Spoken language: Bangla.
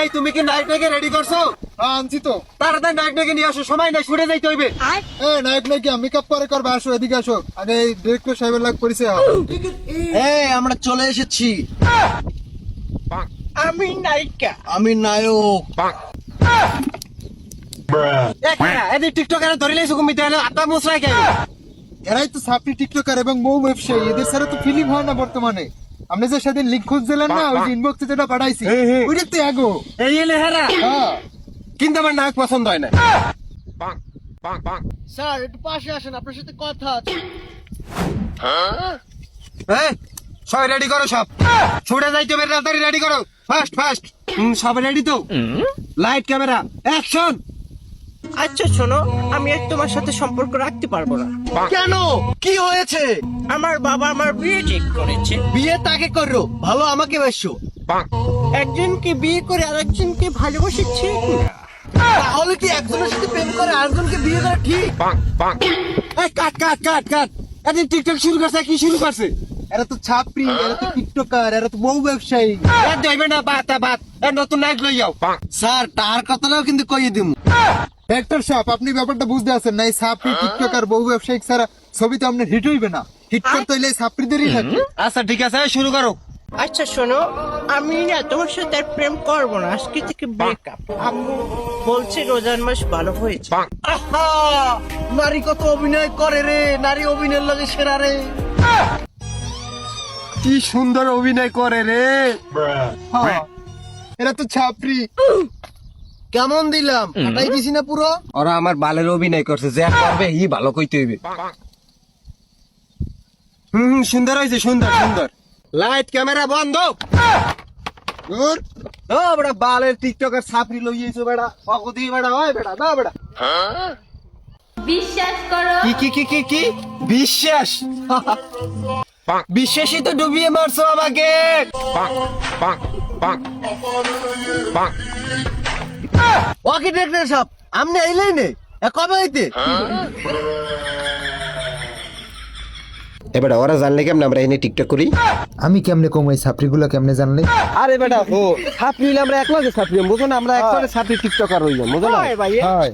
এই তুমি কি নায়ক নায়কে রেডি করছ? হ্যাঁ আনছি তো। তাড়াতাড়ি নায়ক নায়কে নিয়ে আসো সময় নাই ছুটে যাইতে হইবে। এ নায়ক নাকি মেকআপ পরে করবে আসো এদিকে আসো। আগে এই ডিরেক্টর সাহেবের লাগ পরিচয় হও এই আমরা চলে এসেছি। আমি নায়িকা। আমি নায়ক। এদের টিকটকারে ধরে লাইছো কুমিতে হলো আটা মুসরা কে এরাই তো সাপড়ি টিকটকার এবং মৌ ব্যবসায়ী। এদের ছাড়া তো ফিলিং হয় না বর্তমানে। আপনি যে সেদিন লিঙ্ক খুঁজছিলেন না ওই যে ইনবক্সে যেটা পাঠাইছি। ওইটা তো এগো এই এলে হেরা। হ্যাঁ। কিন্তু আমার নায়ক পছন্দ হয় না। স্যার একটু পাশে আসেন আপনার সাথে কথা আছে। হ্যাঁ? সবাই রেডি করো সব। ছুটে যাইতে হবে তাড়াতাড়ি রেডি করো। ফাস্ট ফাস্ট সবাই রেডি তো? লাইট ক্যামেরা অ্যাকশন আচ্ছা শোনো আমি আর তোমার সাথে সম্পর্ক রাখতে পারব না। কেন? কি হয়েছে? আমার বাবা আমার বিয়ে ঠিক করেছে। বিয়ে তাকে করো ভালো আমাকে বেসো। একজনকে বিয়ে করে আরেকজনকে ভালোবাসে ঠিক না? তাহলে কি একজনের সাথে প্রেম করে আরেকজনকে বিয়ে করা ঠিক? এই কাট কাট কাট কাট। এদিন টিকটক শুরু করছে কি শুরু করছে? এরা তো ছাপড়ি এরা তো টিকটকার এরা তো মৌ ব্যবসায়ী। এ দেবে না বাত বাত এ নতুন নায়ক লই যাও। স্যার তার কথাটাও কিন্তু কইয়ে দিম। ডিরেক্টর সাহেব আপনি ব্যাপারটা বুঝতে আছেন না এই সাপড়ি টিকটকার বহু ব্যবসায়িক ছাড়া ছবি তো আপনার হিট হইবে না। হিট করতে হইলে এই সাপড়িদেরই থাকে। আচ্ছা ঠিক আছে শুরু করো। আচ্ছা শোনো আমি না তোমার সাথে আর প্রেম করব না আজকে থেকে ব্রেকআপ আম্মু বলছে রোজার মাস ভালো হয়েছে। আহা নারী কত অভিনয় করে রে নারী অভিনয়ের লাগে সেরা রে। কি সুন্দর অভিনয় করে রে। হ্যাঁ এরা তো ছাপড়ি। কেমন দিলাম? কাটাই দিছি না পুরো? ওরা আমার বালের অভিনয় করছে যে করবে ই ভালো কইতে হইবে। হুম হুম, সুন্দর হয়েছে সুন্দর সুন্দর। লাইট ক্যামেরা বন্ধ। ও বেটা বালের টিকটকের ছাপরি লইয়েছো বেটা। অগদি বেটা হয় বেটা না বেটা। বিশ্বাস করো। কি কি কি কি কি? বিশ্বাস? বিশ্বাসই তো ডুবিয়ে মারছো আমাকে। ওকে ডিরেক্টর সব। আমনে আইলেই নে। কবে আইতে? এবার ওরা জানলে কেমন আমরা এনে টিকটক করি? আমি কেমনে কমাই ছাপড়িগুলো কেমনে জানলে? আরে বেটা ও সাপড়ি হইলে আমরা একলাগে সাপড়ি বুঝো না? আমরা একসাথে সাপড়ি টিকটকার হইলাম বুঝো না? ভাই হয়।